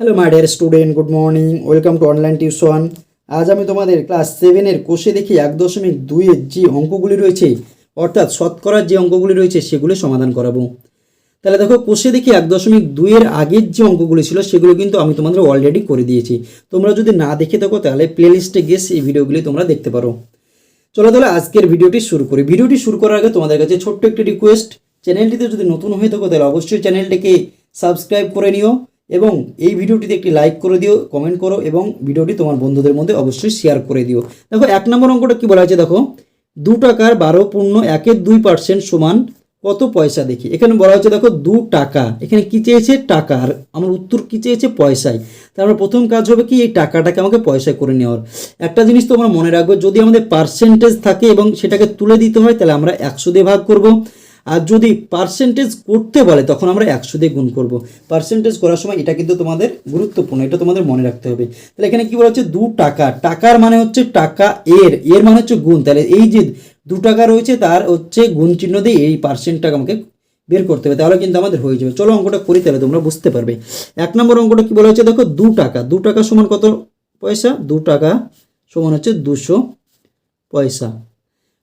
Hello my dear student good morning welcome to online tuition আজ আমি তোমাদের class সেভেনের কোষে দেখি এক দশমিক দুইয়ের যে অঙ্কগুলি রয়েছে, অর্থাৎ শতকরার যে অঙ্কগুলি রয়েছে, সেগুলো সমাধান করাবো। তাহলে দেখো কোষে দেখি এক দশমিক দুইয়ের আগের যে অঙ্কগুলি ছিল, সেগুলো কিন্তু আমি তোমাদের অলরেডি করে দিয়েছি। তোমরা যদি না দেখে থাকো, তাহলে প্লেলিস্টে গিয়ে সেই ভিডিওগুলি তোমরা দেখতে পারো। চলো তাহলে আজকের ভিডিওটি শুরু করি। ভিডিওটি শুরু করার আগে তোমাদের কাছে ছোট্ট একটি রিকোয়েস্ট চ্যানেলটিতে যদি নতুন হয়ে থাকো, তাহলে অবশ্যই চ্যানেলটিকে সাবস্ক্রাইব করে নিও। এবং এই ভিডিওটিতে একটি লাইক করে দিও কমেন্ট করো এবং ভিডিওটি তোমার বন্ধুদের মধ্যে অবশ্যই শেয়ার করে দিও। দেখো, এক নম্বর অঙ্কটা কি বলা হয়েছে দেখো? দু টাকার বারো পূর্ণ একের দুই পার্সেন্ট সমান কত পয়সা দেখি? এখানে বলা হচ্ছে দেখো, দু টাকা। এখানে কি চেয়েছে? টাকা। আর আমার উত্তর কি চেয়েছে? পয়সায় তার প্রথম কাজ হবে কি? এই টাকাটাকে আমাকে পয়সায় করে নেওয়ার। একটা জিনিস তোমরা মনে রাখবে, যদি আমাদের পার্সেন্টেজ থাকে এবং সেটাকে তুলে দিতে হয়, তাহলে আমরা একশো দিয়ে ভাগ করব। আর যদি পার্সেন্টেজ করতে বলে, তখন আমরা একশো দিয়ে গুণ করব। পার্সেন্টেজ করার সময় এটা কিন্তু তোমাদের গুরুত্বপূর্ণ, এটা তোমাদের মনে রাখতে হবে। তাহলে এখানে কি বলা হচ্ছে? দু টাকা। টাকার মানে হচ্ছে টাকা এর। এর মানে হচ্ছে গুণ। তাহলে এই যে দু টাকা রয়েছে, তার হচ্ছে গুণ চিহ্ন দিয়ে এই পার্সেন্টটাকে আমাকে বের করতে হবে। তাহলে কিন্তু আমাদের হয়ে যাবে। চলো অঙ্কটা করি তাহলে তোমরা বুঝতে পারবে। এক নম্বর অঙ্কটা কি বলা হচ্ছে? দেখো, দু টাকা। দু টাকা সমান কত পয়সা? দু টাকা সমান হচ্ছে দুশো পয়সা।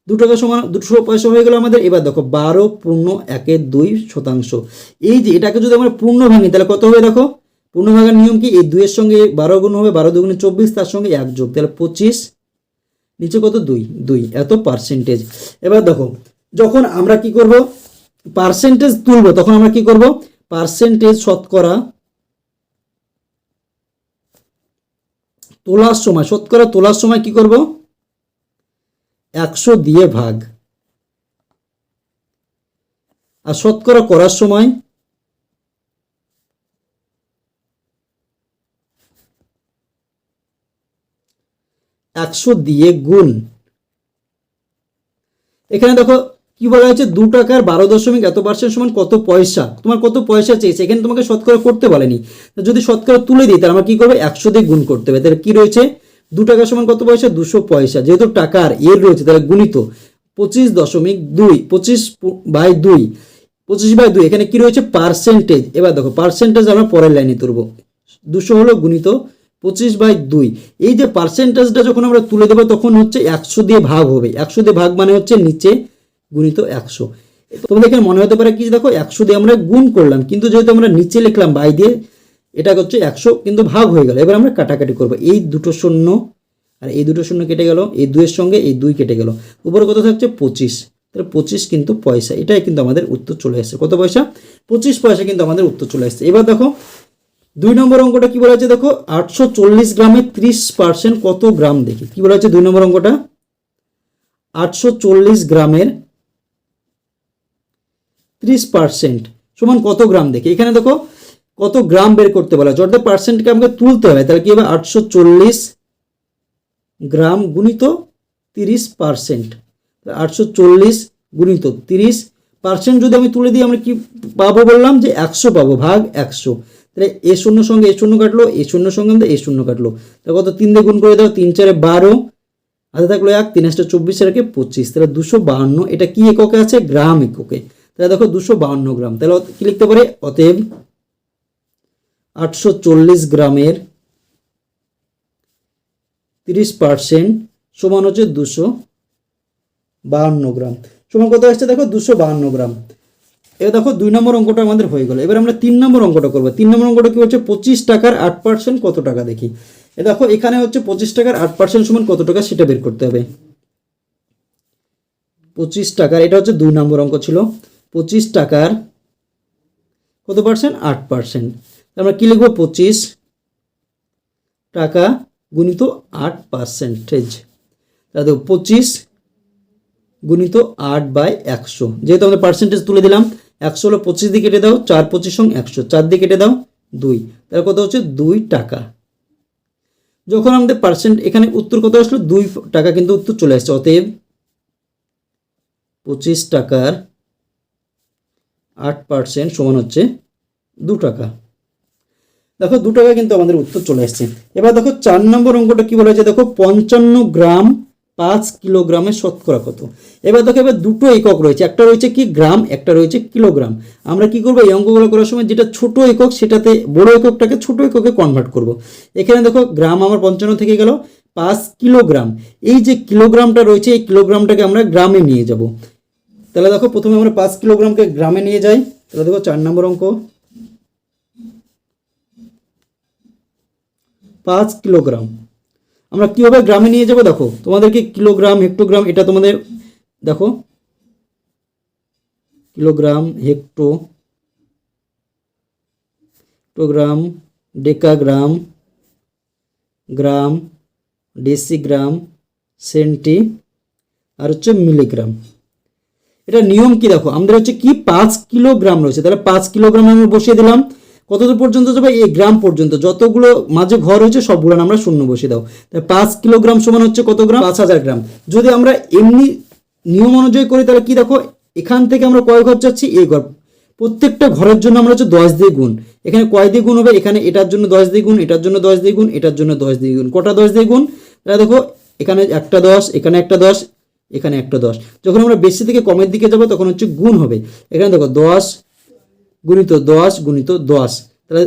দু টাকা সমান, দুশো পয়সা হয়ে গেল আমাদের। এবার দেখো, বারো পূর্ণ একের দুই শতাংশ। এই যে এটাকে যদি আমরা পূর্ণ ভাঙি, তাহলে কত হবে দেখো? পূর্ণ ভাঙার নিয়ম কি? এই দুইয়ের সঙ্গে বারো গুণ হবে, বারো দুগুণে চব্বিশ, তার সঙ্গে এক যোগ। তাহলে পঁচিশ, নিচে কত? দুই দুই। এত পার্সেন্টেজ এবার দেখো, যখন আমরা কি করব? পার্সেন্টেজ তুলবো, তখন আমরা কি করব? পার্সেন্টেজ শতকরা তোলার সময়, শতকরা তোলার সময় কি করব? একশো দিয়ে ভাগ। আর শতকরা করার সময় একশো দিয়ে গুণ। এখানে দেখো, কি বলা হয়েছে? দু টাকার বারো দশমিক এত পার্সেন্ট সমান কত পয়সা? তোমার কত পয়সা চেয়েছে? এখানে তোমাকে শতকরা করতে বলেনি। যদি শতকরা তুলে দিই, তাহলে আমার কি করবে? একশো দিয়ে গুণ করতে হবে। তাহলে কি রয়েছে? দু টাকা সমান কত পয়সা? দুশো পয়সা। যেহেতু টাকার এর রয়েছে, তাহলে গুণিত পঁচিশ দশমিক দুই, পঁচিশ বাই দুই, পঁচিশ বাই দুই, এখানে কি রয়েছে? পার্সেন্টেজ এবার দেখো পার্সেন্টেজ আমরা পরের লাইনে তুলব। দুশো হলো গুণিত, পঁচিশ বাই দুই। এই যে পার্সেন্টেজটা যখন আমরা তুলে দেবো, তখন হচ্ছে একশো দিয়ে ভাগ হবে। একশো দিয়ে ভাগ মানে হচ্ছে নিচে গুণিত একশো। তোমাদের এখানে মনে হতে পারে কি দেখো, একশো দিয়ে আমরা গুণ করলাম, কিন্তু যেহেতু আমরা নিচে লিখলাম, বাই দিয়ে এটা হচ্ছে একশো কিন্তু ভাগ হয়ে গেল। এবার আমরা কাটাকাটি করব। এই দুটো শূন্য আর এই দুটো শূন্য কেটে গেল। এই দুইয়ের সঙ্গে এই দুই কেটে গেল। উপরে কত থাকছে? পঁচিশ। তাহলে পঁচিশ কিন্তু পয়সা। এটাই কিন্তু আমাদের উত্তর চলে আসছে। কত পয়সা? পঁচিশ পয়সা কিন্তু আমাদের উত্তর চলে আসছে। এবার দেখো, দুই নম্বর অঙ্কটা কি বলা আছে দেখো, আটশো চল্লিশ গ্রামে ত্রিশ পার্সেন্ট কত গ্রাম দেখি। কি বলা হচ্ছে দুই নম্বর অঙ্কটা? আটশো চল্লিশ গ্রামের ত্রিশ পার্সেন্ট সমান কত গ্রাম দেখি। এখানে দেখো কত গ্রাম বের করতে বলা আছে অর্থাৎ পার্সেন্টকে আমাকে তুলতে হবে, তাহলে কি হবে? আটশো চল্লিশ গ্রাম গুণিত তিরিশ পার্সেন্ট আটশো চল্লিশ গুণিত তিরিশ পার্সেন্ট যদি আমি তুলে দিই, আমরা কি পাবো বললাম? যে একশো পাবো, ভাগ একশো। তাহলে এ শূন্য সঙ্গে এ শূন্য কাটলো, এ শূন্য সঙ্গে আমাদের এ শূন্য কাটলো। তাহলে কত? তিন দিয়ে গুণ করে দাও, তিন চারে বারো। হাতে থাকল এক, তিন আসটা চব্বিশ একে পঁচিশ। তাহলে দুশো বাহান্ন, এটা কি এককে আছে? গ্রাম এককে। তাহলে দেখো দুশো বাহান্ন গ্রাম। তাহলে কি লিখতে পারে? অতএব আটশো চল্লিশ গ্রামের তিরিশ পার্সেন্ট সমান হচ্ছে দুশো বাহান্ন গ্রাম। সমান কত আসছে দেখো? দুশো বাহান্ন গ্রাম। এবার দেখো, দুই নম্বর অঙ্কটা আমাদের হয়ে গেল। এবার আমরা তিন নম্বর অঙ্কটা করব। তিন নম্বর অঙ্কটা কি হচ্ছে? পঁচিশ টাকার আট পার্সেন্ট কত টাকা দেখি? এ দেখো, এখানে হচ্ছে পঁচিশ টাকার আট পার্সেন্ট সমান কত টাকা সেটা বের করতে হবে। পঁচিশ টাকার, এটা হচ্ছে দুই নম্বর অঙ্ক ছিল। পঁচিশ টাকার কত পার্সেন্ট? আট পার্সেন্ট। আমরা কী লিখব? পঁচিশ টাকা গুণিত আট পার্সেন্টেজ তাহলে পঁচিশ গুণিত আট বাই একশো। যেহেতু আমরা পার্সেন্টেজ তুলে দিলাম, একশো হলো পঁচিশ দিয়ে কেটে দাও, চার পঁচিশ সঙ্গে একশো, চার দিয়ে কেটে দাও, দুই। তাহলে কত হচ্ছে? দুই টাকা। যখন আমাদের পার্সেন্ট এখানে উত্তর কত আসলো? দুই টাকা কিন্তু উত্তর চলে আসছে। অতএব পঁচিশ টাকার আট পার্সেন্ট সমান হচ্ছে দু টাকা। দেখো দু টাকা কিন্তু আমাদের উত্তর চলে আসছে এবার দেখো চার নম্বর অঙ্কটা কি বলা হয়েছে দেখো পঞ্চান্ন গ্রাম পাঁচ কিলোগ্রামের শতকরা কত? এবার দেখো, এবার দুটো একক রয়েছে। একটা রয়েছে কি গ্রাম, একটা রয়েছে কিলোগ্রাম। আমরা কি করব? এই অঙ্কগুলো করার সময় যেটা ছোট একক, সেটাতে বড় এককটাকে ছোট এককে কনভার্ট করব। এখানে দেখো গ্রাম আমার পঞ্চান্ন থেকে গেল, পাঁচ কিলোগ্রাম। এই যে কিলোগ্রামটা রয়েছে, এই কিলোগ্রামটাকে আমরা গ্রামে নিয়ে যাব। তাহলে দেখো, প্রথমে আমরা পাঁচ কিলোগ্রামকে গ্রামে নিয়ে যাই। তাহলে দেখো চার নম্বর অঙ্ক। পাঁচ কিলোগ্রাম। আমরা কীভাবে গ্রামে নিয়ে যাব দেখো, তোমাদেরকে কিলোগ্রাম, হেক্টোগ্রাম, এটা তোমাদের দেখো। Kilogram, hecto, hectogram, decagram, gram, decigram, centi, আর হচ্ছে মিলিগ্রাম। এটা নিয়ম কি দেখো? আমাদের হচ্ছে কি পাঁচ কিলোগ্রাম রয়েছে? তাহলে পাঁচ কিলোগ্রাম আমি বসিয়ে দিলাম। কত দূর পর্যন্ত যাবে? এই গ্রাম পর্যন্ত। যতগুলো মাঝে ঘর হয়েছে, সবগুলো আমরা শূন্য বসিয়ে দাও। তাহলে পাঁচ কিলোগ্রাম সমান হচ্ছে কত গ্রাম? পাঁচ হাজার গ্রাম। যদি আমরা এমনি নিয়ম অনুযায়ী করি, তাহলে কি দেখো, এখান থেকে আমরা কয় ঘর যাচ্ছি এই ঘর। প্রত্যেকটা ঘরের জন্য আমরা হচ্ছে দশ দিয়ে গুণ। এখানে কয় দিয়ে গুণ হবে? এখানে এটার জন্য দশ দিয়ে গুণ, এটার জন্য দশ দিয়ে গুণ, এটার জন্য দশ দিয়ে গুণ। কটা দশ দিয়ে গুণ? তাহলে দেখো, এখানে একটা দশ, এখানে একটা দশ, এখানে একটা দশ। যখন আমরা বেশি থেকে কমের দিকে যাব, তখন হচ্ছে গুণ হবে। এখানে দেখো, দশ গুণিত দশ গুণিত দশ। তাহলে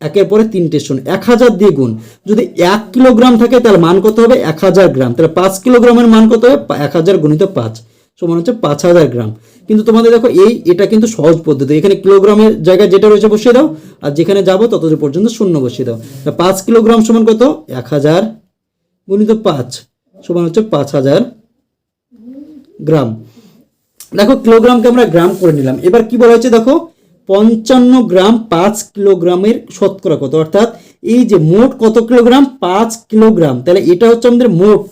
একের পরে তিনটে শূন্য। এক হাজার দিয়ে গুণ। যদি এক কিলোগ্রাম থাকে, তাহলে মান কত হবে? এক হাজার গ্রাম। তাহলে পাঁচ কিলোগ্রামের মান কত হবে? এক হাজার গুণিত পাঁচ। সমান হচ্ছে পাঁচ হাজার গ্রাম। কিন্তু তোমাদের দেখো, এই, এটা কিন্তু সহজ পদ্ধতি। এখানে কিলোগ্রামের জায়গায় যেটা রয়েছে বসিয়ে দাও, আর যেখানে যাব তত পর্যন্ত শূন্য বসিয়ে দাও। পাঁচ কিলোগ্রাম সমান কত? এক হাজার গুণিত পাঁচ। সমান হচ্ছে পাঁচ হাজার গ্রাম। দেখো, কিলোগ্রামকে আমরা গ্রাম করে নিলাম। এবার কি বলা হচ্ছে দেখো পঞ্চান্ন গ্রাম পাঁচ কিলোগ্রামের শতকরা কত? অর্থাৎ এই যে মোট কত কিলোগ্রাম? পাঁচ কিলোগ্রাম। তাহলে এটা হচ্ছে আমাদের মোট।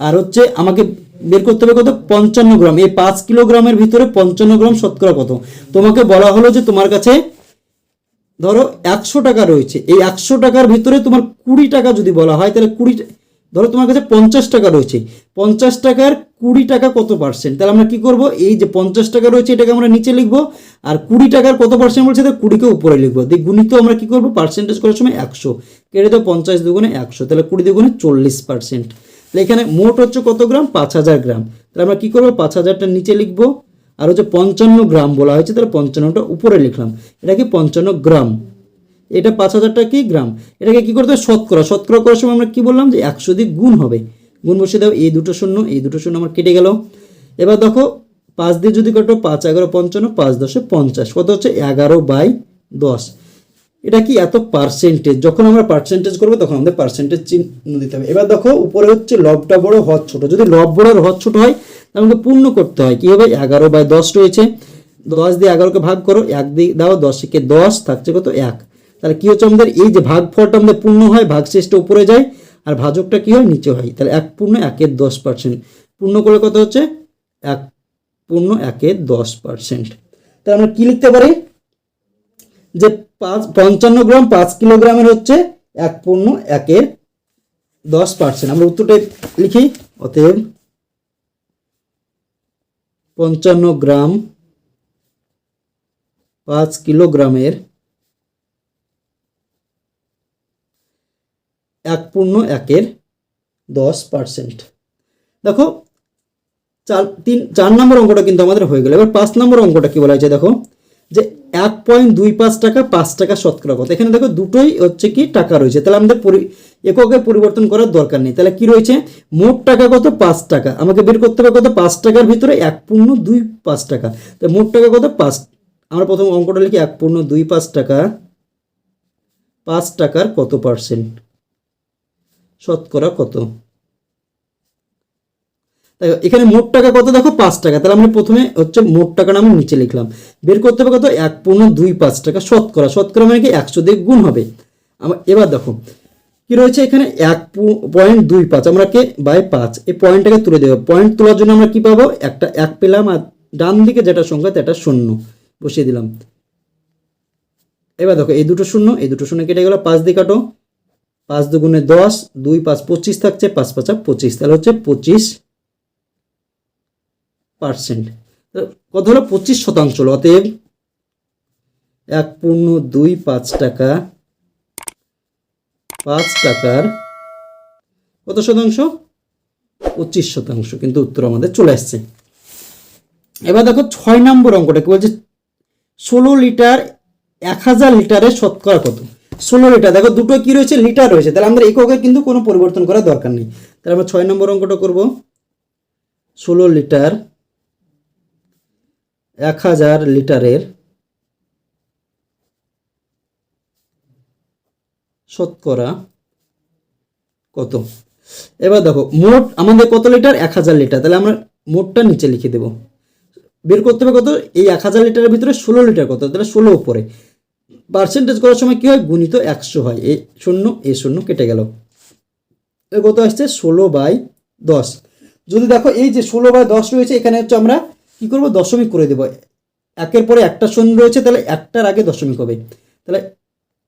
আর হচ্ছে আমাকে বের করতে হবে কত? পঞ্চান্ন গ্রাম। এই পাঁচ কিলোগ্রামের ভিতরে পঞ্চান্ন গ্রাম শতকরা কত? তোমাকে বলা হলো যে তোমার কাছে ধরো একশো টাকা রয়েছে। এই একশো টাকার ভিতরে তোমার কুড়ি টাকা যদি বলা হয়, তাহলে কুড়ি ধরো তোমার কাছে পঞ্চাশ টাকা রয়েছে, পঞ্চাশ টাকার কুড়ি টাকা কত পার্সেন্ট তাহলে আমরা কি করব? এই যে পঞ্চাশ টাকা রয়েছে, এটাকে আমরা নিচে লিখব, আর কুড়ি টাকার কত পার্সেন্ট বলছে? তাহলে কুড়িকে উপরে লিখব। দিয়ে গুণিত আমরা কি করব? পার্সেন্টেজ করার সময় একশো। কেটে দাও পঞ্চাশ দুগুণে একশো, তাহলে কুড়ি দুগুণে চল্লিশ পার্সেন্ট তাহলে এখানে মোট হচ্ছে কত গ্রাম? পাঁচ হাজার গ্রাম। তাহলে আমরা কি করব? পাঁচ হাজারটা নিচে লিখব। আর হচ্ছে পঞ্চান্ন গ্রাম বলা হয়েছে, তাহলে পঞ্চান্নটা উপরে লিখলাম। এটা কি পঞ্চান্ন গ্রাম? এটা পাঁচ হাজার টাকা কি গ্রাম? এটাকে কি করতে হবে? শতকরা। শতকরা করার সময় আমরা কি বললাম যে একশো দিয়ে গুণ হবে। গুণ বসে দাও, এই দুটো শূন্য, এই দুটো শূন্য আমার কেটে গেল। এবার দেখো, পাঁচ দিয়ে যদি কাটো পাঁচ, এগারো, পঞ্চান্ন, পাঁচ দশে পঞ্চাশ। কত হচ্ছে? এগারো বাই দশ। এটা কি এত পার্সেন্টেজ যখন আমরা পার্সেন্টেজ করব, তখন আমাদের পার্সেন্টেজ চিহ্ন দিতে হবে। এবার দেখো, উপরে হচ্ছে লবটা বড় হদ ছোট। যদি লব বড় আর হদ ছোট হয়, তাহলে পূর্ণ করতে হয়। কি হবে? এগারো বাই দশ রয়েছে। দশ দিয়ে এগারোকে ভাগ করো, এক দিয়ে দাও দশকে দশ, থাকছে কত? এক। তাহলে কি হচ্ছে আমাদের? এই যে ভাগ ফলটা আমাদের পূর্ণ হয় ভাগ শেষটা উপরে যায়, আর ভাজকটা কি হয়? নিচে হয়। তাহলে এক পূর্ণ একের দশ পার্সেন্ট পূর্ণ করলে কত হচ্ছে? এক পূর্ণ একের দশ পার্সেন্ট তাহলে আমরা কি লিখতে পারি? যে পাঁচ, পঞ্চান্ন গ্রাম পাঁচ কিলোগ্রামের হচ্ছে এক পূর্ণ একের দশ পার্সেন্ট আমরা উত্তরটা লিখি। অতএব পঞ্চান্ন গ্রাম পাঁচ কিলোগ্রামের এক পূর্ণ একের দশ পার্সেন্ট দেখো, চার, তিন, চার নম্বর অঙ্কটা কিন্তু আমাদের হয়ে গেল। এবার পাঁচ নম্বর অঙ্কটা কি বলা হয়েছে? দেখো, যে এক পয়েন্ট দুই পাঁচ টাকা পাঁচ টাকা শতকরা কত? এখানে দেখো, দুটোই হচ্ছে কি টাকা রয়েছে। তাহলে আমাদের এককে পরিবর্তন করার দরকার নেই। তাহলে কি রয়েছে? মোট টাকা কত? পাঁচ টাকা। আমাকে বের করতে হবে কত? পাঁচ টাকার ভিতরে এক পূর্ণ দুই পাঁচ টাকা। তাহলে মোট টাকা কত? পাঁচ। আমরা প্রথম অঙ্কটা লিখি এক পূর্ণ দুই পাঁচ টাকা, পাঁচ টাকার কত পার্সেন্ট শতকরা কত? দেখো এখানে মোট টাকা কত দেখো? পাঁচ টাকা। তাহলে আমরা প্রথমে হচ্ছে মোট টাকাটা আমি নিচে লিখলাম। বের করতে হবে কত? এক পূর্ণ দুই পাঁচ টাকা শতকরা। শতকরা মানে কি? একশো দিয়ে গুণ হবে। আমার এবার দেখো, কি রয়েছে এখানে? এক পয়েন্ট দুই পাঁচ। আমরা কে? বাই পাঁচ। এই পয়েন্টটাকে তুলে দেবো। পয়েন্ট তোলার জন্য আমরা কি পাবো? একটা এক পেলাম আর ডান দিকে যেটা সংখ্যা, সেটা শূন্য। বসিয়ে দিলাম। এবার দেখো, এই দুটো শূন্য, এই দুটো শূন্য কেটে গেলো। পাঁচ দিয়ে কাটো। পাঁচ দুগুণে দশ, দুই পাঁচ পঁচিশ থাকছে, পাঁচ পাঁচা পঁচিশ, তাহলে হচ্ছে পঁচিশ পার্সেন্ট। কত হলো? পঁচিশ শতাংশ অতএব এক পূর্ণ দুই পাঁচ টাকা, পাঁচ টাকার কত শতাংশ? পঁচিশ শতাংশ। কিন্তু উত্তর আমাদের চলে আসছে। এবার দেখো ছয় নম্বর অঙ্কটা কি বলছে? ষোলো লিটার এক হাজার লিটারের শতকরা কত? ষোলো লিটার। দেখো দুটো কি রয়েছে? লিটার রয়েছে। তাহলে আমাদের এককে কিন্তু কোনো পরিবর্তন করার দরকার নেই। তাহলে আমরা ছয় নম্বর অঙ্কটা করব। ষোলো লিটার এক হাজার লিটারের শতকরা কত? এবার দেখো, মোট আমাদের কত লিটার? এক হাজার লিটার। তাহলে আমরা মোটটা নিচে লিখে দেবো। বের করতে হবে কত? এই এক হাজার লিটারের ভিতরে ষোলো লিটার কত? তাহলে ষোলো উপরে। পার্সেন্টেজ করার সময় কী হয়? গুণিত একশো হয়। এ শূন্য এ শূন্য কেটে গেল। কত আসছে? ষোলো বাই দশ। যদি দেখো এই যে ষোলো বাই দশ রয়েছে, এখানে হচ্ছে আমরা কী করব? দশমিক করে দেবো। একের পরে একটা শূন্য রয়েছে, তাহলে একটার আগে দশমিক হবে। তাহলে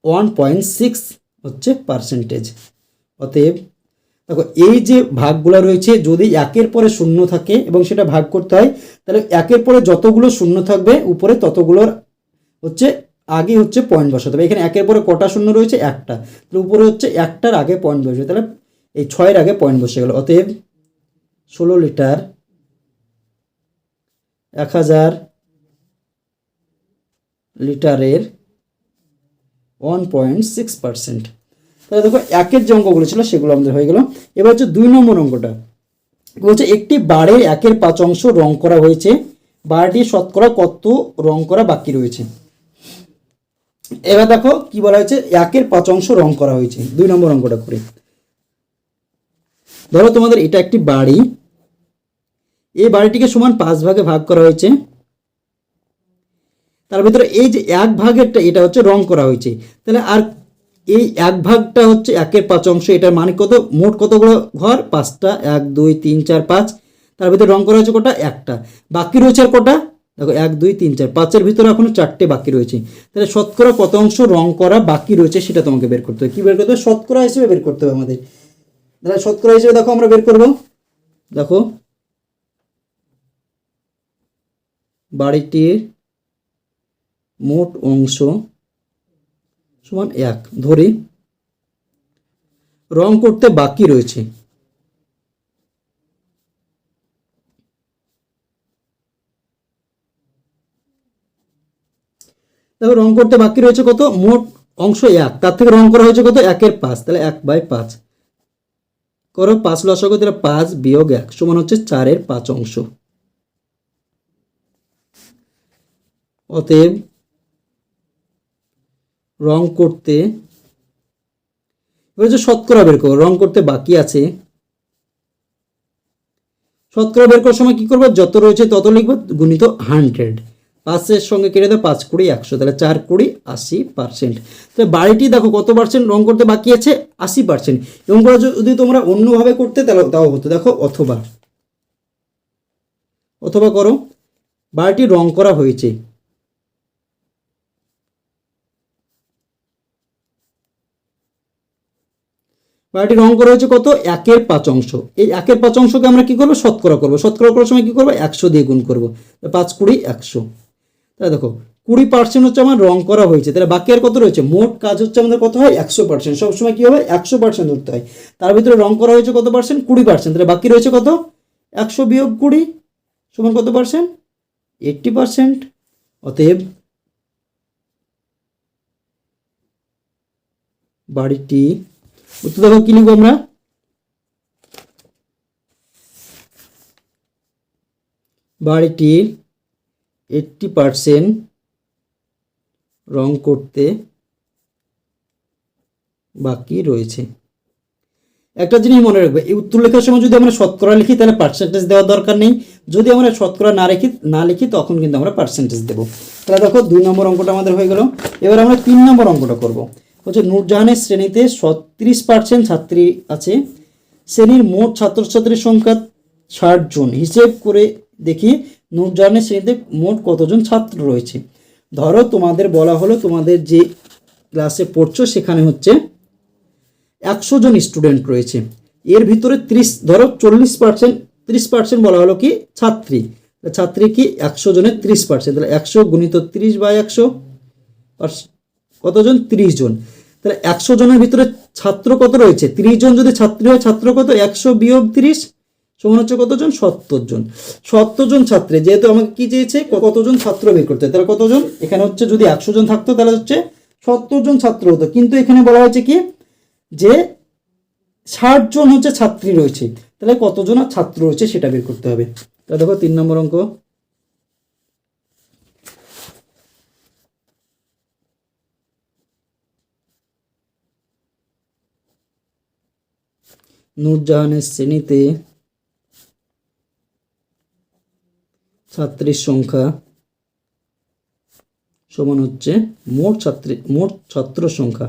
ওয়ান পয়েন্ট সিক্স হচ্ছে পার্সেন্টেজ অতএব দেখো, এই যে ভাগগুলো রয়েছে, যদি একের পরে শূন্য থাকে এবং সেটা ভাগ করতে হয়, তাহলে একের পরে যতগুলো শূন্য থাকবে, উপরে ততগুলোর হচ্ছে আগে হচ্ছে পয়েন্ট বসাতে হবে। এখানে একের পরে কটা শূন্য রয়েছে? একটা। তাহলে উপরে হচ্ছে একটার আগে পয়েন্ট বসবে। তাহলে এই ছয়ের আগে পয়েন্ট বসে গেল। অতএব ষোলো লিটার এক হাজার লিটারের ওয়ান পয়েন্ট সিক্স পার্সেন্ট তাহলে দেখো একের যে অঙ্কগুলো ছিল সেগুলো আমাদের হয়ে গেল। এবার হচ্ছে দুই নম্বর অঙ্কটা। বলছে একটি বারের একের পাঁচ অংশ রং করা হয়েছে। বারটি শতকরা কত রং করা বাকি রয়েছে? এবার দেখো কি বলা হয়েছে? একের পাঁচ অংশ রং করা হয়েছে। দুই নম্বর অঙ্কটা করে। ধরো তোমাদের এটা একটি বাড়ি। এই বাড়িটিকে সমান পাঁচ ভাগে ভাগ করা হয়েছে। তার ভিতরে এই যে এক ভাগেরটা, এটা হচ্ছে রং করা হয়েছে। তাহলে আর এই এক ভাগটা হচ্ছে একের পাঁচ অংশ। এটার মানে কত? মোট কতগুলো ঘর? পাঁচটা। এক, দুই, তিন, চার, পাঁচ। তার ভিতরে রং করা হয়েছে কটা? একটা। বাকি রয়েছে আর কটা? দেখো, এক, দুই, তিন, চার, পাঁচের ভিতরে এখনও চারটে বাকি রয়েছে। তাহলে শতকরা কত অংশ রং করা বাকি রয়েছে, সেটা তোমাকে বের করতে হবে। কী বের করতে হবে? শতকরা হিসেবে বের করতে হবে আমাদের। তাহলে শতকরা হিসেবে দেখো আমরা বের করব। দেখো, বাড়িটির মোট অংশ সমান এক। ধরি, রং করতে বাকি রয়েছে। দেখো রং করতে বাকি রয়েছে কত? মোট অংশ এক। তার থেকে রং করা হয়েছে কত? একের পাঁচ। তাহলে এক বাই পাঁচ। করো পাঁচ লসাগু, তাহলে পাঁচ বিয়োগ এক সমান হচ্ছে চারের পাঁচ অংশ। অতএব রং করতে, এবার হচ্ছে শতকরা বের করব রং করতে বাকি আছে। শতকরা বের করার সময় কি করব? যত রয়েছে তত লিখব, গুণিত হান্ড্রেড পাঁচের সঙ্গে কেটে দেবো পাঁচ কুড়ি, একশো। তাহলে চার কুড়ি, আশি পার্সেন্ট তাহলে বাড়িটি দেখো কত পার্সেন্ট রং করতে বাকি আছে? আশি পার্সেন্ট এবং যদি তোমরা অন্যভাবে করতে তাহলে তাও হতো। দেখো, অথবা। অথবা করো। বাড়িটি রং করা হয়েছে। বাড়িটি রং করা হয়েছে কত? একের পাঁচ অংশ। এই একের পাঁচ অংশকে আমরা কি করব? শতকরা করব। শতকরা করার সময় কি করব? একশো দিয়ে গুণ করব। পাঁচ কুড়ি, একশো। তাহলে দেখো, কুড়ি পার্সেন্ট হচ্ছে আমার রং করা হয়েছে। তাহলে বাকি আর কত রয়েছে? মোট কাজ হচ্ছে আমাদের কত হয়? একশো পার্সেন্ট সবসময় কী হবে? একশো পার্সেন্ট ধরতে হয়। তার ভিতরে রং করা হয়েছে কত পার্সেন্ট কুড়ি পার্সেন্ট তাহলে বাকি রয়েছে কত? একশো বিয়োগ কুড়ি সমান কত পার্সেন্ট এইট্টি পার্সেন্ট অতএব বাড়িটি, উত্তর দেখো কি লিখব আমরা? বাড়িটির এইট্টি পারসেন্ট রং করতে বাকি রয়েছে। একটা জিনিস মনে রাখবে, এই উত্তর লেখার সময় যদি আমরা শতকরা লিখি, তাহলে পার্সেন্টেজ দেওয়ার দরকার নেই। যদি আমরা শতকরা না রেখি না লিখি, তখন কিন্তু আমরা পার্সেন্টেজ দেবো। তাহলে দেখো, দুই নম্বর অঙ্কটা আমাদের হয়ে গেল। এবার আমরা তিন নম্বর অঙ্কটা করব। হচ্ছে নূরজাহানের শ্রেণীতে ছত্রিশ পার্সেন্ট ছাত্রী আছে। শ্রেণির মোট ছাত্রছাত্রীর সংখ্যা ষাট জন। হিসেব করে দেখি নূরজাহানের শ্রেণীতে মোট কতজন ছাত্র রয়েছে? ধরো তোমাদের বলা হলো তোমাদের যে ক্লাসে পড়ছো সেখানে হচ্ছে একশো জন স্টুডেন্ট রয়েছে। এর ভিতরে ত্রিশ, ধরো চল্লিশ পার্সেন্ট ত্রিশ পার্সেন্ট বলা হলো কি ছাত্রী। ছাত্রী কি একশো জনের ত্রিশ পার্সেন্ট তাহলে একশো গুণিত ত্রিশ বাই একশো কতজন? ত্রিশ জন। তাহলে একশো জনের ভিতরে ছাত্র কত রয়েছে? ত্রিশ জন যদি ছাত্রী হয়, ছাত্র কত? একশো বিয়োগ তিরিশ সমান হচ্ছে কতজন? সত্তর জন সত্তর জন ছাত্রে, যেহেতু আমাকে কি চেয়েছে কতজন ছাত্র বের করতে তাহলে কতজন? এখানে হচ্ছে যদি একশো জন থাকতো, তাহলে হচ্ছে সত্তর জন ছাত্র হতো। কিন্তু এখানে বলা হয়েছে কি? যে ষাট জন হচ্ছে ছাত্রী রয়েছে। তাহলে কতজন ছাত্র রয়েছে সেটা বের করতে হবে। তা দেখো তিন নম্বর অঙ্ক। নূরজাহানের শ্রেণীতে ছাত্রীর সংখ্যা সমান হচ্ছে মোট ছাত্রী মোট ছাত্র সংখ্যা।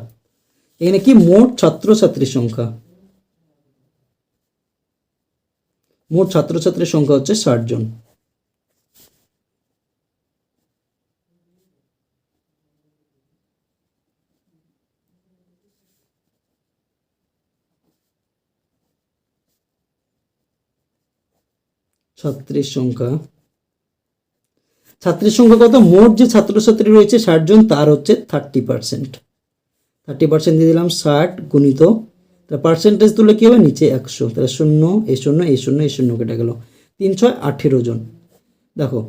এখানে কি মোট ছাত্র ছাত্রীর সংখ্যা? মোট ছাত্রছাত্রীর সংখ্যা হচ্ছে ষাট জন। ছাত্রীর সংখ্যা ছাত্রীর সংখ্যা কত? মোট যে ছাত্রছাত্রী রয়েছে, ষাট জন, তার হচ্ছে থার্টি পার্সেন্ট থার্টি পার্সেন্ট দিয়ে দিলাম ষাট গুণিত, তাহলে পার্সেন্টেজ তুলে কী হবে? নিচে একশো। তাহলে শূন্য, এ শূন্য এই শূন্য এই শূন্য কেটে গেল। তিন ছয় আঠেরো জন। দেখো,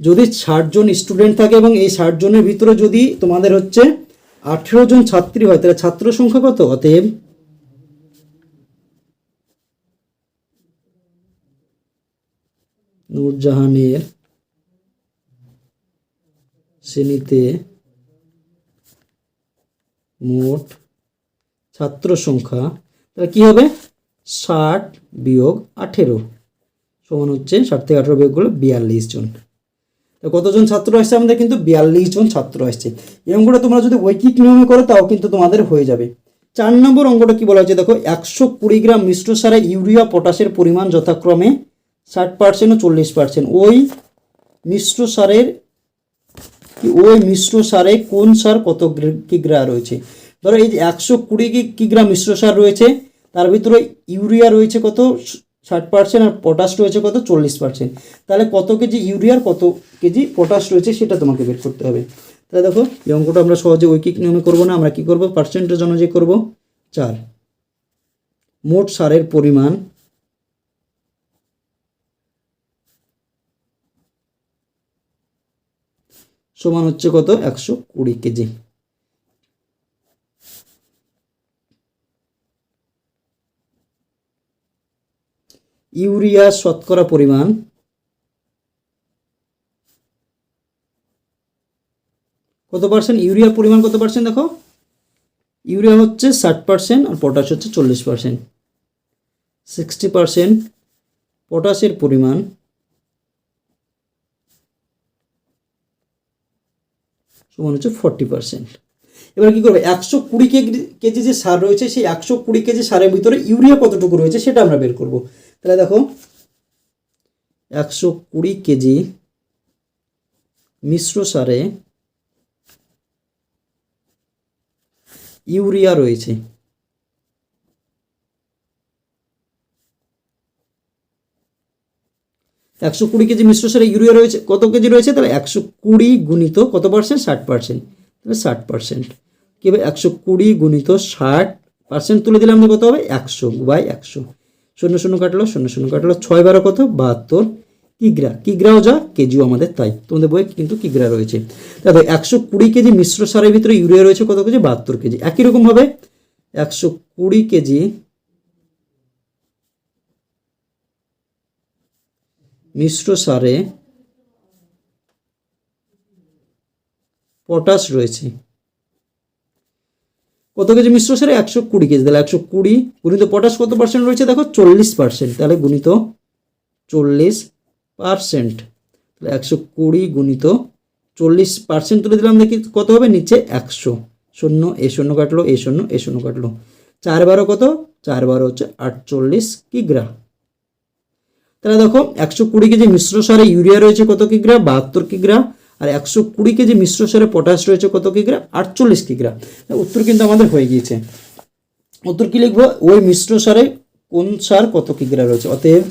যদি ষাট জন স্টুডেন্ট থাকে এবং এই ষাট জনের ভিতরে যদি তোমাদের হচ্ছে আঠেরো জন ছাত্রী হয়, তাহলে ছাত্র সংখ্যা কত? অতএব নূরজাহানের শ্রেণীতে মোট ছাত্র সংখ্যা, তাহলে কি হবে? ষাট বিয়োগ আঠেরো সমান হচ্ছে ষাট থেকে আঠেরো বিয়োগ করলে বিয়াল্লিশ জন। কতজন ছাত্র আসছে? আমাদের কিন্তু বিয়াল্লিশ জন ছাত্র আসছে। এই অঙ্কটা তোমরা যদি ঐকিক নিয়মে করো, তাও কিন্তু তোমাদের হয়ে যাবে। চার নম্বর অঙ্কটা কি বলা হচ্ছে দেখো, একশো কুড়ি গ্রাম মিশ্র সারে ইউরিয়া পটাশের পরিমাণ যথাক্রমে ষাট পার্সেন্ট ও চল্লিশ পার্সেন্ট ওই মিশ্র সারের কি ওই মিশ্র সারে কোন সার কত গ্রে- কিগ্রা রয়েছে? ধরো এই যে একশো কুড়ি কি- কিগ্রা মিশ্র সার রয়েছে, তার ভিতরে ইউরিয়া রয়েছে কত ষাট পার্সেন্ট আর পটাশ রয়েছে কত চল্লিশ পার্সেন্ট। তাহলে কত কেজি ইউরিয়ার কত কেজি পটাশ রয়েছে সেটা তোমাকে বের করতে হবে। তাহলে দেখো, এই অঙ্কটা আমরা সহজে ঐকিক নিয়মে করব না, আমরা কি করব? পার্সেন্টেজ অনুযায়ী করব। চার। মোট সারের পরিমাণ সমান হচ্ছে কত? একশো কুড়ি কেজি। ইউরিয়া শতকরা পরিমাণ। কত পার্সেন্ট ইউরিয়ার পরিমাণ কত পার্সেন্ট দেখো? ইউরিয়া হচ্ছে ষাট পার্সেন্ট আর পটাশ হচ্ছে চল্লিশ পার্সেন্ট সিক্সটি পার্সেন্ট পটাশের পরিমাণ। সমান হচ্ছে ফর্টি পার্সেন্ট এবার কী করব, একশো কুড়ি কেজি যে সার রয়েছে, সেই একশো কুড়ি কেজি সারের ভিতরে ইউরিয়া কতটুকু রয়েছে সেটা আমরা বের করব। তাহলে দেখো, একশো কুড়ি কেজি মিশ্র সারে ইউরিয়া রয়েছে। একশো কুড়ি কেজি মিশ্র সারে ইউরিয়া রয়েছে। কত কেজি রয়েছে? তাহলে একশো কুড়ি গুণিত কত পার্সেন্ট ষাট পার্সেন্ট তাহলে ষাট পার্সেন্ট কী হবে? একশো কুড়ি গুণিত ষাট পার্সেন্ট তুলে দিলে আমাদের কত হবে? একশো বাই একশো। শূন্য শূন্য কাটলো, শূন্য শূন্য কাটলো। ছয় বারো কত? বাহাত্তর। কিগ্রা। কিগ্রাও যা, কেজিও আমাদের তাই। তোমাদের বইয়ে কিন্তু কিগ্রা রয়েছে। দেখো, একশো কুড়ি কেজি মিশ্র সারের ভিতরে ইউরিয়া রয়েছে কত কেজি? বাহাত্তর কেজি। একই রকমভাবে একশো কুড়ি কেজি মিশ্র সারে পটাশ রয়েছে। কত কেজি মিশ্র সারে? একশো কুড়ি কেজি। তাহলে একশো কুড়ি গুণিত পটাশ কত পার্সেন্ট রয়েছে? দেখো, চল্লিশ পার্সেন্ট তাহলে গুণিত চল্লিশ পার্সেন্ট তাহলে একশো কুড়ি গুণিত চল্লিশ পার্সেন্ট তুলে দিলাম, দেখি কত হবে? নিচে একশো। শূন্য, এ শূন্য কাটলো, এ শূন্য এ শূন্য কাটলো। চার বারো কত? চার বারো হচ্ছে আটচল্লিশ কিগ্রা। তাহলে দেখো, একশো কুড়ি কেজি মিশ্র সারে ইউরিয়া রয়েছে কত কিগ্রা বাহাত্তর কিগ্রা আর একশো কুড়ি কেজি মিশ্র সারে পটাশ রয়েছে কত কিগ্রা আটচল্লিশ কিগ্রা উত্তর কিন্তু আমাদের হয়ে গিয়েছে। উত্তর কি লিখব? ওই মিশ্র সারে কোন সার কত কিগ্রা রয়েছে? অতএব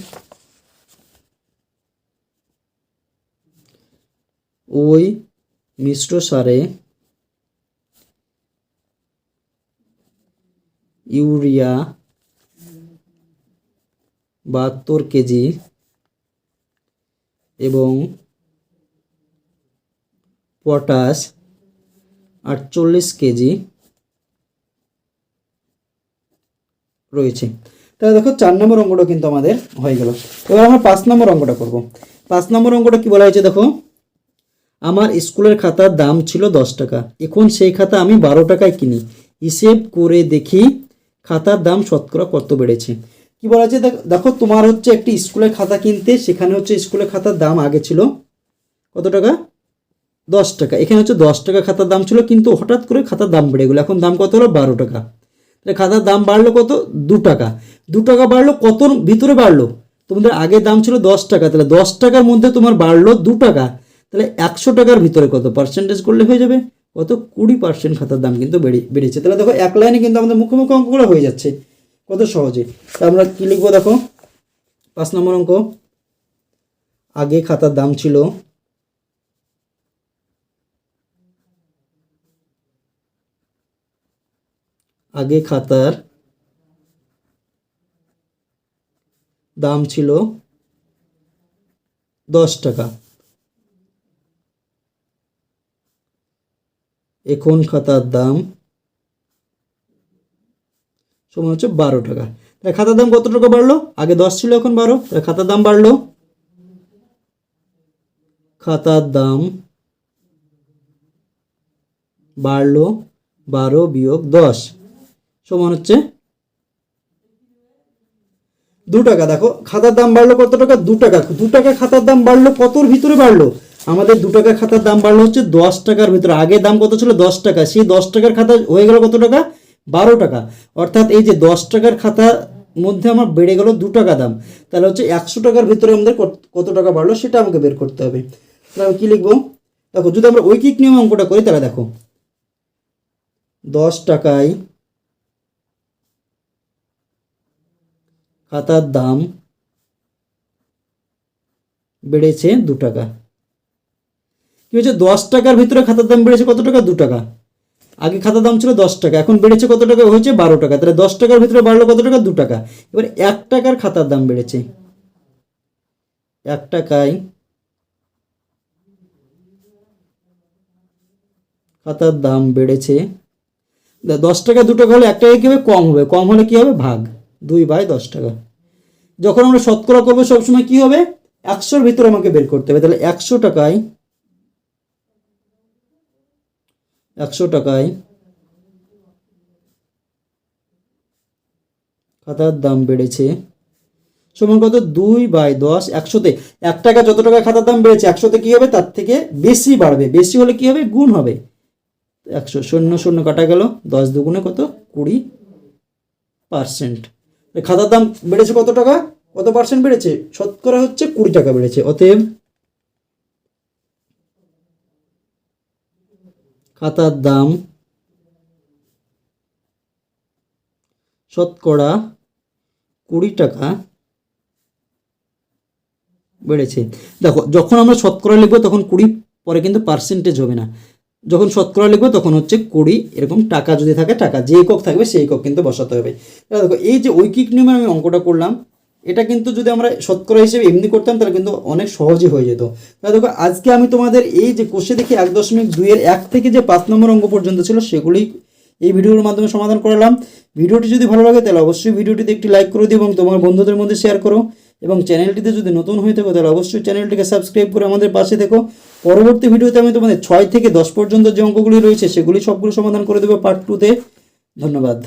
ওই মিশ্র সারে ইউরিয়া বাহাত্তর কেজি এবং পটাশ আটচল্লিশ কেজি রয়েছে। তাহলে দেখো চার নম্বর অঙ্কটা কিন্তু আমাদের হয়ে গেল। এবার আমরা পাঁচ নম্বর অঙ্কটা করব। পাঁচ নম্বর অঙ্কটা কি বলা হয়েছে দেখো? আমার স্কুলের খাতার দাম ছিল দশ টাকা। এখন সেই খাতা আমি বারো টাকায় কিনি। হিসেব করে দেখি খাতার দাম শতকরা কত বেড়েছে। কি বলা দেখ- দেখো, তোমার হচ্ছে একটি স্কুলের খাতা কিনতে, সেখানে হচ্ছে স্কুলের খাতার দাম আগে ছিল কত টাকা? দশ টাকা। এখানে হচ্ছে দশ টাকা খাতার দাম ছিল, কিন্তু হঠাৎ করে খাতার দাম বেড়ে গেলো। এখন দাম কত হলো? বারো টাকা। তাহলে খাতার দাম বাড়লো কত? দু টাকা। দু টাকা বাড়লো কত? ভিতরে বাড়লো। তোমাদের আগে দাম ছিল দশ টাকা। তাহলে দশ টাকার মধ্যে তোমার বাড়লো দু টাকা। তাহলে একশো টাকার ভিতরে কত পার্সেন্টেজ করলে হয়ে যাবে? কত? কুড়ি পার্সেন্ট খাতার দাম কিন্তু বেড়ে বেড়েছে। তাহলে দেখো, এক লাইনে কিন্তু আমাদের মুখোমুখি অঙ্কগুলো হয়ে যাচ্ছে। কত সহজে? তা আমরা কী লিখব দেখো? পাঁচ নম্বর অঙ্ক। আগে খাতার দাম ছিল আগে খাতার দাম ছিল দশ টাকা। এখন খাতার দাম সময় হচ্ছে বারো টাকা। তাহলে খাতার দাম কত টাকা বাড়লো? আগে দশ ছিল, এখন বারো। তাহলে খাতার দাম বাড়লো? খাতার দাম বাড়লো বারো বিয়োগ দশ। সমান হচ্ছে দু টাকা। দেখো, খাতার দাম বাড়লো কত টাকা? দু টাকা। দু টাকা খাতার দাম বাড়লো কতর ভিতরে বাড়লো? আমাদের দু টাকা খাতার দাম বাড়লো হচ্ছে দশ টাকার ভিতরে। আগে দাম কত ছিল? দশ টাকা। সেই দশ টাকার খাতা হয়ে গেল কত টাকা? বারো টাকা। অর্থাৎ এই যে দশ টাকার খাতার মধ্যে আমার বেড়ে গেল দু টাকা দাম। তাহলে হচ্ছে একশো টাকার ভিতরে আমাদের কত- টাকা বাড়লো সেটা আমাকে বের করতে হবে। তাহলে আমি কী লিখব? দেখো, যদি আমরা ঐকিক নিয়মে অঙ্কটা করি তাহলে দেখো। দশ টাকায় খাতার দাম বেড়েছে দু টাকা। কি হচ্ছে দশ টাকার ভিতরে খাতার দাম বেড়েছে কত টাকা? দু টাকা। আগে খাতার দাম ছিল দশ টাকা, এখন বেড়েছে কত টাকা? হয়েছে বারো টাকা। তাহলে দশ টাকার ভিতরে বাড়লো কত টাকা? দু টাকা। এবার এক টাকার খাতার দাম বেড়েছে। এক টাকায় খাতার দাম বেড়েছে। দশ টাকা দু টাকা হলে এক টাকা কী হবে কম হবে? কম হলে কী হবে? ভাগ। দুই বাই দশ টাকা। যখন আমরা শতকরা করব সবসময় কী হবে? একশোর ভিতরে আমাকে বের করতে হবে। তাহলে একশো টাকায় একশো টাকায় খাতার দাম বেড়েছে। সমান কত? দুই বাই দশ, একশোতে। এক টাকা যত টাকা খাতার দাম বেড়েছে, একশোতে কী হবে? তার থেকে বেশি বাড়বে। বেশি হলে কী হবে? গুণ হবে। একশো, শূন্য শূন্য কাটা গেল। দশ দুগুণে কত? কুড়ি পার্সেন্ট। খাতার দাম বেড়েছে কত টাকা? কত পার্সেন্ট বেড়েছে? শতকরা হচ্ছে কুড়ি টাকা বেড়েছে। অতএব খাতার দাম শতকরা কুড়ি টাকা বেড়েছে। দেখো, যখন আমরা শতকরা লিখব তখন কুড়ি পরে কিন্তু পার্সেন্টেজ হবে না। যখন শতকরা লিখব তখন হচ্ছে কুড়ি, এরকম টাকা যদি থাকে, টাকা যে একক থাকবে সেই একক কিন্তু বসাতে হবে। দেখো, এই যে ঐকিক নিয়মে আমি অঙ্কটা করলাম এটা কিন্তু যদি আমরা শতকরা হিসেবে এমনি করতাম, তাহলে কিন্তু অনেক সহজই হয়ে যেত। তাহলে দেখো, আজকে আমি তোমাদের এই যে কোষে দেখি এক দশমিক দুইয়ের এক থেকে যে পাঁচ নম্বর অঙ্ক পর্যন্ত ছিল সেগুলি এই ভিডিওর মাধ্যমে সমাধান করালাম। ভিডিওটি যদি ভালো লাগে, তাহলে অবশ্যই ভিডিওটিতে একটি লাইক করে দিও এবং তোমার বন্ধুদের মধ্যে শেয়ার করো। এবং চ্যানেলটিতে যদি নতুন হয়ে থাকো, তাহলে অবশ্যই চ্যানেলটিকে সাবস্ক্রাইব করে আমাদের পাশে থেকো। পরবর্তী ভিডিওতে আমি তোমাদের ছয় থেকে দশ পর্যন্ত যে অঙ্কগুলি রয়েছে, সেগুলি সবগুলো সমাধান করে দেবো পার্ট টুতে ধন্যবাদ।